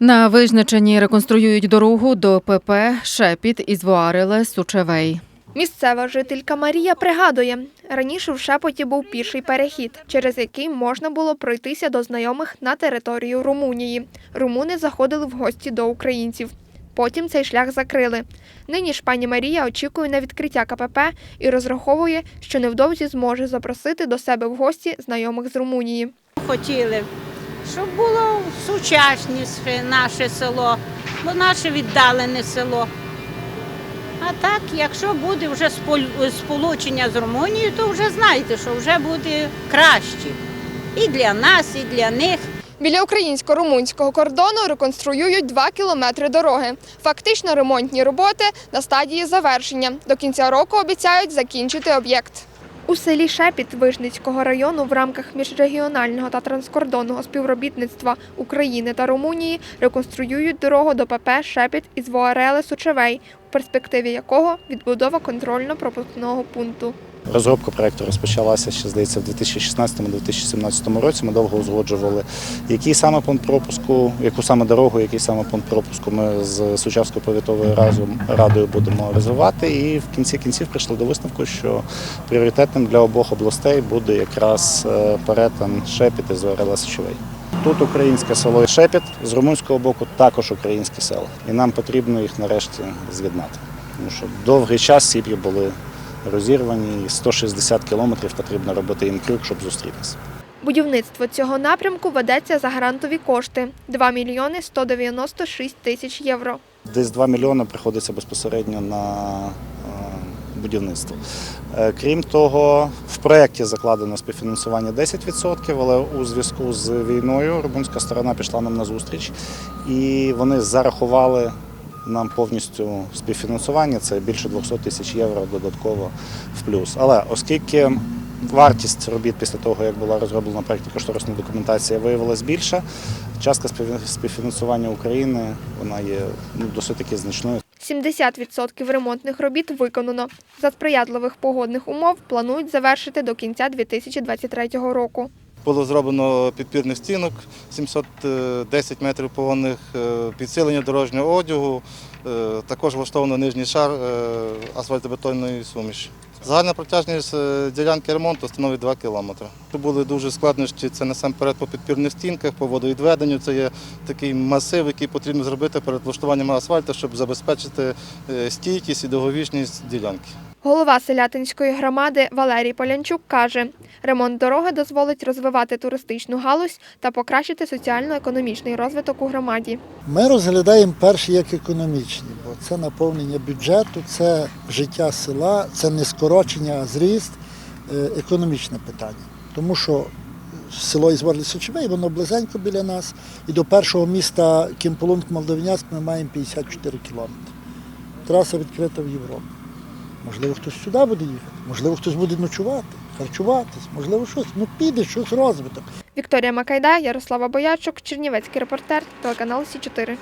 На визначенні реконструюють дорогу до ПП Шепіт із Вуареле Сучевей. Місцева жителька Марія пригадує, раніше в Шепоті був піший перехід, через який можна було пройтися до знайомих на територію Румунії. Румуни заходили в гості до українців. Потім цей шлях закрили. Нині ж пані Марія очікує на відкриття КПП і розраховує, що невдовзі зможе запросити до себе в гості знайомих з Румунії. хотіли, щоб було сучасніше наше село, бо наше віддалене село. А так, якщо буде вже сполучення з Румунією, то вже знаєте, що вже буде краще. І для нас, і для них. Біля українсько-румунського кордону реконструюють два кілометри дороги. Фактично ремонтні роботи на стадії завершення. До кінця року обіцяють закінчити об'єкт. У селі Шепіт Вижницького району в рамках міжрегіонального та транскордонного співробітництва України та Румунії реконструюють дорогу до ПП Шепіт із Воареле Сучевей, у перспективі якого відбудова контрольно-пропускного пункту. Розробка проекту розпочалася ще здається в 2016-2017 році. Ми довго узгоджували, який саме пункт пропуску, яку саме дорогу, який саме пункт пропуску ми з Сучавською повітовою разом радою будемо розвивати. І в кінці кінців прийшли до висновку, що пріоритетним для обох областей буде якраз е, перетин Шепіт із Орела Січовий. Тут українське село Шепіт, з румунського боку також українське село. І нам потрібно їх нарешті з'єднати. Тому що довгий час сім'ї були розірвані, і 160 кілометрів потрібно робити їм крюк, щоб зустрітися. Будівництво цього напрямку ведеться за грантові кошти 2 мільйони 196 тисяч євро. Десь 2 мільйони приходиться безпосередньо на е, будівництво. Е, Крім того, в проєкті закладено співфінансування 10%, але у зв'язку з війною румунська сторона пішла нам на зустріч і вони зарахували нам повністю співфінансування, це більше 200 тисяч євро додатково в плюс. Але оскільки вартість робіт після того, як була розроблена проєктна кошторисна документація, виявилась більша, частка спів- співфінансування України вона є ну, досить таки значною. 70% ремонтних робіт виконано. За сприятливих погодних умов планують завершити до кінця 2023 року. Було зроблено підпірних стінок 710 метрів повних, е, підсилення дорожнього одягу, е, також влаштовано нижній шар е, асфальтобетонної суміші. Загальна протяжність е, ділянки ремонту становить 2 кілометри. Тут були дуже складнощі, це насамперед по підпірних стінках, по водовідведенню. Це є такий масив, який потрібно зробити перед влаштуванням асфальту, щоб забезпечити е, стійкість і довговічність ділянки. Голова селятинської громади Валерій Полянчук каже, ремонт дороги дозволить розвивати туристичну галузь та покращити соціально-економічний розвиток у громаді. Ми розглядаємо перші як економічні, бо це наповнення бюджету, це життя села, це не скорочення, а зріст, е, економічне питання. Тому що село Ізварлі Сочевей, воно близенько біля нас, і до першого міста Кімполунг Молдовняцьк ми маємо 54 кілометри. Траса відкрита в Європу. Можливо, хтось сюди буде їхати, можливо, хтось буде ночувати, харчуватись, можливо, щось. Ну піде, щось розвиток. Вікторія Макайда, Ярослава Боячук, Чернівецький репортер, телеканал Сі 4